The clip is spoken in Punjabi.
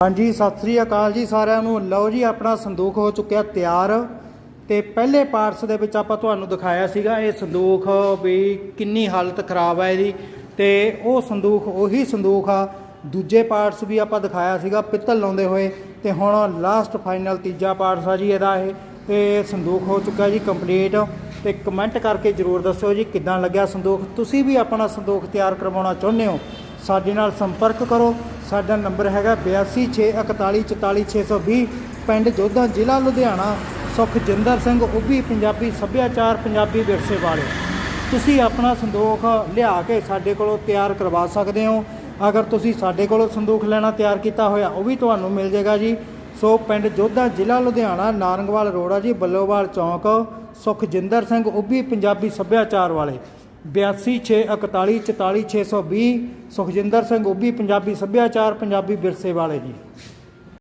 ਹਾਂਜੀ, ਸਤਿ ਸ੍ਰੀ ਅਕਾਲ ਜੀ ਸਾਰਿਆਂ ਨੂੰ। ਲਓ ਜੀ, ਆਪਣਾ ਸੰਦੂਖ ਹੋ ਚੁੱਕਿਆ ਤਿਆਰ। ਤੇ ਪਹਿਲੇ ਪਾਰਟਸ ਦੇ ਵਿੱਚ ਆਪਾਂ ਤੁਹਾਨੂੰ ਦਿਖਾਇਆ ਸੀਗਾ ਇਹ ਸੰਦੂਖ ਵੀ ਕਿੰਨੀ ਹਾਲਤ ਖਰਾਬ ਹੈ ਇਹਦੀ। ਤੇ ਉਹ ਸੰਦੂਖ, ਉਹੀ ਸੰਦੂਖ ਆ। ਦੂਜੇ ਪਾਰਟਸ ਵੀ ਆਪਾਂ ਦਿਖਾਇਆ ਸੀਗਾ, ਪਿੱਤਲ ਲਾਉਂਦੇ ਹੋਏ। ਤੇ ਹੁਣ ਲਾਸਟ ਫਾਈਨਲ ਤੀਜਾ ਪਾਰਟਸ ਆ ਜੀ ਇਹਦਾ ਇਹ। ਤੇ ਸੰਦੂਖ ਹੋ ਚੁੱਕਾ ਜੀ ਕੰਪਲੀਟ ਤੇ ਕਮੈਂਟ ਕਰਕੇ ਜਰੂਰ ਦੱਸਿਓ ਜੀ ਕਿੱਦਾਂ ਲੱਗਿਆ ਸੰਦੂਖ। ਤੁਸੀਂ ਵੀ ਆਪਣਾ ਸੰਦੂਖ ਤਿਆਰ ਕਰਵਾਉਣਾ ਚਾਹੁੰਦੇ ਹੋ, ਸਾਡੇ ਨਾਲ ਸੰਪਰਕ ਕਰੋ। ਸਾਡਾ ਨੰਬਰ ਹੈਗਾ 8264144620 ਪਿੰਡ ਜੋਧਾ, ਜ਼ਿਲ੍ਹਾ ਲੁਧਿਆਣਾ, ਸੁਖਜਿੰਦਰ ਸਿੰਘ ਉੱਭੀ ਪੰਜਾਬੀ ਸੱਭਿਆਚਾਰ ਪੰਜਾਬੀ ਵਿਰਸੇ ਵਾਲੇ। ਤੁਸੀਂ ਆਪਣਾ ਸੰਦੂਖ ਲਿਆ ਕੇ ਸਾਡੇ ਕੋਲੋਂ ਤਿਆਰ ਕਰਵਾ ਸਕਦੇ ਹੋ। ਅਗਰ ਤੁਸੀਂ ਸਾਡੇ ਕੋਲੋਂ ਸੰਦੂਖ ਲੈਣਾ ਤਿਆਰ ਕੀਤਾ ਹੋਇਆ, ਉਹ ਵੀ ਤੁਹਾਨੂੰ ਮਿਲ ਜਾਏਗਾ ਜੀ। ਸੋ ਪਿੰਡ ਜੋਧਾ, ਜ਼ਿਲ੍ਹਾ ਲੁਧਿਆਣਾ, ਨਾਰੰਗਵਾਲ ਰੋਡ ਆ ਜੀ, ਬੱਲੋਵਾਲ ਚੌਂਕ, ਸੁਖਜਿੰਦਰ ਸਿੰਘ ਉੱਭੀ ਪੰਜਾਬੀ ਸੱਭਿਆਚਾਰ ਵਾਲੇ। 8264144620 ਸੁਖਜਿੰਦਰ ਸਿੰਘ ਉੱਭੀ ਪੰਜਾਬੀ ਸੱਭਿਆਚਾਰ ਪੰਜਾਬੀ ਵਿਰਸੇ ਵਾਲੇ ਜੀ।